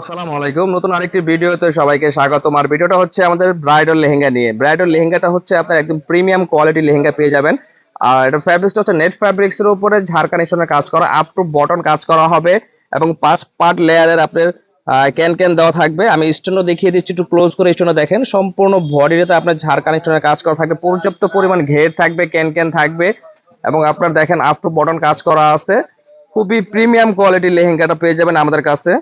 আসসালামু আলাইকুম নতুন আরেকটি ভিডিওতে সবাইকে স্বাগতম। আর ভিডিওটা হচ্ছে আমাদের ব্রাইডাল লেহেঙ্গা নিয়ে। ব্রাইডাল লেহেঙ্গাটা হচ্ছে আপনার একদম প্রিমিয়াম কোয়ালিটি লেহেঙ্গা পেয়ে যাবেন। আর এটা ফ্যাব্রিক্সটা হচ্ছে নেট ফ্যাব্রিক্স এর উপরে ঝাড় কানেকশনের কাজ করা আপ টু বটন কাজ করা হবে এবং পাঁচ পার্ট লেয়ারের আপনার ক্যান ক্যান দেওয়া থাকবে। আমি স্টোনও দেখিয়ে দিচ্ছি, একটু ক্লোজ করে স্টোনও দেখেন। সম্পূর্ণ বডিতে আপনার ঝাড় কানেকশনের কাজ করা থাকবে। পর্যাপ্ত পরিমাণ ঘের থাকবে ক্যান ক্যান থাকবে। এবং আপনার দেখেন আপ টু বটন কাজ করা আছে। খুবই প্রিমিয়াম কোয়ালিটির লেহেঙ্গাটা পেয়ে যাবেন আমাদের কাছে।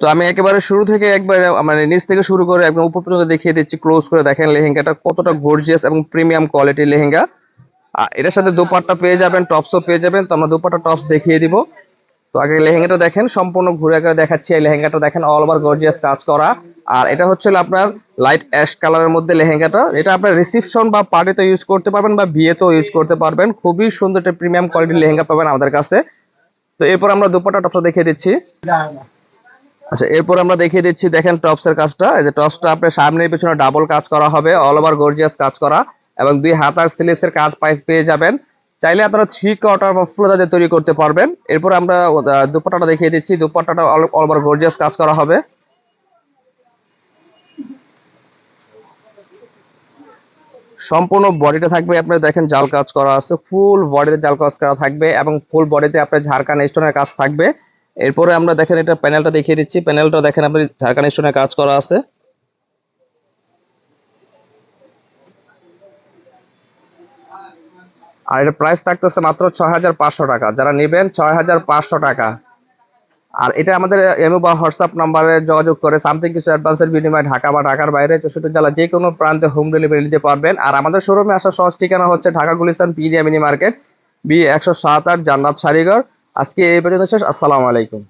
তো আমি একেবারে শুরু থেকে একবার মানে নিচ থেকে শুরু করে একদম উপর পর্যন্ত দেখিয়ে দিচ্ছি ক্লোজ করে দেখেন লেহেঙ্গাটা কতটা গর্জিয়াস এবং প্রিমিয়াম কোয়ালিটির লেহেঙ্গা। এটার সাথে দোপাট্টা পেয়ে যাবেন টপসও পেয়ে যাবেন। তো আমরা দোপাট্টা টপস দেখিয়ে দিব। তো আগে লেহেঙ্গাটা দেখেন, সম্পূর্ণ ঘুরে ঘুরে দেখাচ্ছি এই লেহেঙ্গাটা দেখেন অল ওভার গর্জিয়াস কাজ করা। আর এটা হচ্ছে আপনার লাইট অ্যাশ কালারের মধ্যে লেহেঙ্গাটা। এটা আপনার রিসিপশন বা পার্টিতে ইউজ করতে পারবেন বা বিয়েতেও ইউজ করতে পারবেন। খুবই সুন্দর একটা প্রিমিয়াম কোয়ালিটির লেহেঙ্গা পাবেন আমাদের কাছে। তো এরপর আমরা দোপাট্টা টপসটা দেখিয়ে দিচ্ছি। আচ্ছা এরপর আমরা দেখিয়ে দিচ্ছি, দেখেন টপসের কাজটা। এই যে টপসটা আপনার সামনে পিছনে ডাবল কাজ করা হবে অল ওভার গর্জিয়াস কাজ করা। এবং দুই হাতার স্লিপস এর কাজ পাই পেয়ে যাবেন। চাইলে আপনারা থ্রি কোয়ার্টার বা ফুল দিয়ে তৈরি করতে পারবেন। এরপর আমরা আহ, দুপাট্টাটা দেখিয়ে দিচ্ছি। দুপাট্টাটা ওভার গর্জিয়াস কাজ করা হবে। সম্পূর্ণ বডিটা থাকবে আপনি দেখেন জাল কাজ করা আছে। ফুল বডিতে জাল কাজ করা থাকবে এবং ফুল বডিতে আপনার ঝাড়খান স্টোনের কাজ থাকবে। এরপরে আমরা দেখেন এটা প্যানেলটা দেখিয়ে দিচ্ছি। প্যানেলটা দেখেন আপনি ঝাড়খান স্টোনের কাজ করা আছে। আর এটা প্রাইস থাকতেছে মাত্র ছয় হাজার পাঁচশো টাকা। যারা নেবেন ছয় হাজার পাঁচশো টাকা। আর এটা আমাদের এমও বা হোয়াটসঅ্যাপ নাম্বারে যোগাযোগ করে সামথিং কিছু অ্যাডভান্সের বিনিময়ে ঢাকা বা ঢাকার বাইরে চৌষট্টি জেলা যে কোনো প্রান্তে হোম ডেলিভারি নিতে পারবেন। আর আমাদের শোরুমে আসার সহজ ঠিকানা হচ্ছে ঢাকা গুলিস্তান পিডিয়া মিনি মার্কেট বি একশো সাত আট জান্নাত সারিগড় আজকে এই পর্যন্ত শেষ। আসসালামু আলাইকুম।